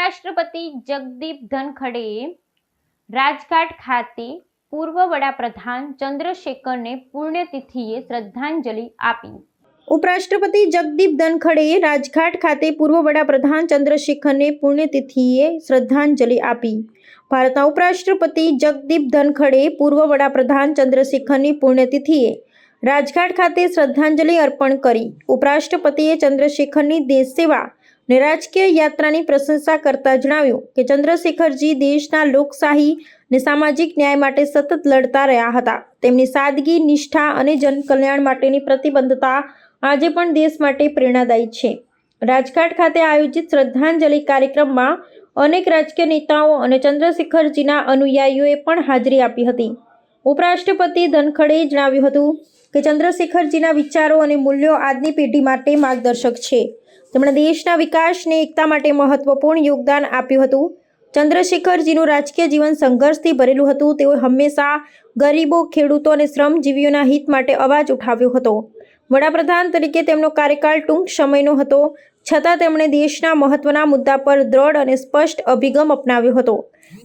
ઉપરાષ્ટ્રપતિ જગદીપ ધનખડેએ રાજઘાટ ખાતે પૂર્વ વડાપ્રધાન ચંદ્રશેખરને પુણ્યતિથિએ શ્રદ્ધાંજલિ આપી. ઉપરાષ્ટ્રપતિ જગદીપ ધનખડેએ રાજઘાટ ખાતે પૂર્વ વડાપ્રધાન ચંદ્રશેખરને પુણ્યતિથિએ શ્રદ્ધાંજલિ આપી. ભારતના ઉપરાષ્ટ્રપતિ જગદીપ ધનખડે પૂર્વ વડાપ્રધાન ચંદ્રશેખરની પુણ્યતિથિએ રાજઘાટ ખાતે શ્રદ્ધાંજલિ અર્પણ કરી. ઉપરાષ્ટ્રપતિએ ચંદ્રશેખરની દેશ સેવા અને રાજકીય યાત્રાની પ્રશંસા કરતા જણાવ્યું કે ચંદ્રશેખરજી દેશના લોકશાહી ને સામાજિક ન્યાય માટે સતત લડતા રહ્યા હતા. તેમની સાદગી, નિષ્ઠા અને જનકલ્યાણ માટેની પ્રતિબદ્ધતા આજે પણ દેશ માટે પ્રેરણાદાયી છે. રાજઘાટ ખાતે આયોજિત શ્રદ્ધાંજલિ કાર્યક્રમમાં અનેક રાજકીય નેતાઓ અને ચંદ્રશેખરજીના અનુયાયીઓએ પણ હાજરી આપી હતી. ઉપરાષ્ટ્રપતિ ધનખડેએ જણાવ્યું હતું કે ચંદ્રશેખરજીના વિચારો અને મૂલ્યો આજની પેઢી માટે માર્ગદર્શક છે. તેમણે દેશના વિકાસને એકતા માટે મહત્વપૂર્ણ યોગદાન આપ્યું હતું. ચંદ્રશેખરજીનું રાજકીય જીવન સંઘર્ષથી ભરેલું હતું. તેઓ હંમેશા ગરીબો, ખેડૂતો અને શ્રમજીવીઓના હિત માટે અવાજ ઉઠાવ્યો હતો. વડાપ્રધાન તરીકે તેમનો કાર્યકાળ ટૂંક સમયનો હતો. છતાં તેમણે દેશના મહત્વના મુદ્દા પર દ્રઢ અને સ્પષ્ટ અભિગમ અપનાવ્યો હતો.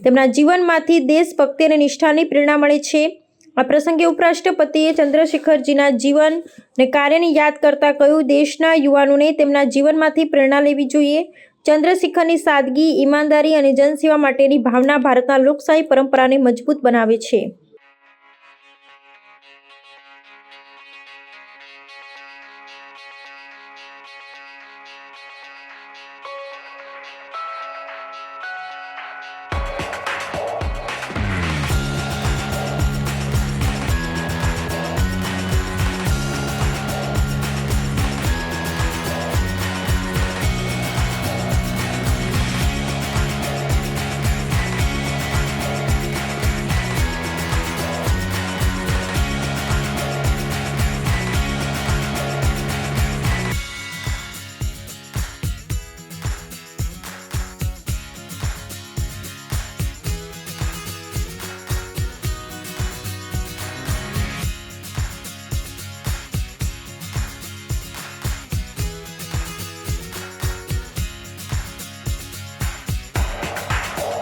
તેમના જીવનમાંથી દેશભક્તિ અને નિષ્ઠાની પ્રેરણા મળે છે. આ પ્રસંગે ઉપરાષ્ટ્રપતિએ ચંદ્રશેખરજીના જીવન અને કાર્યને યાદ કરતા કહ્યું, દેશના યુવાનોને તેમના જીવનમાંથી પ્રેરણા લેવી જોઈએ. ચંદ્રશેખરની સાદગી, ઈમાનદારી અને જનસેવા માટેની ભાવના ભારતના લોકશાહી પરંપરાને મજબૂત બનાવે છે.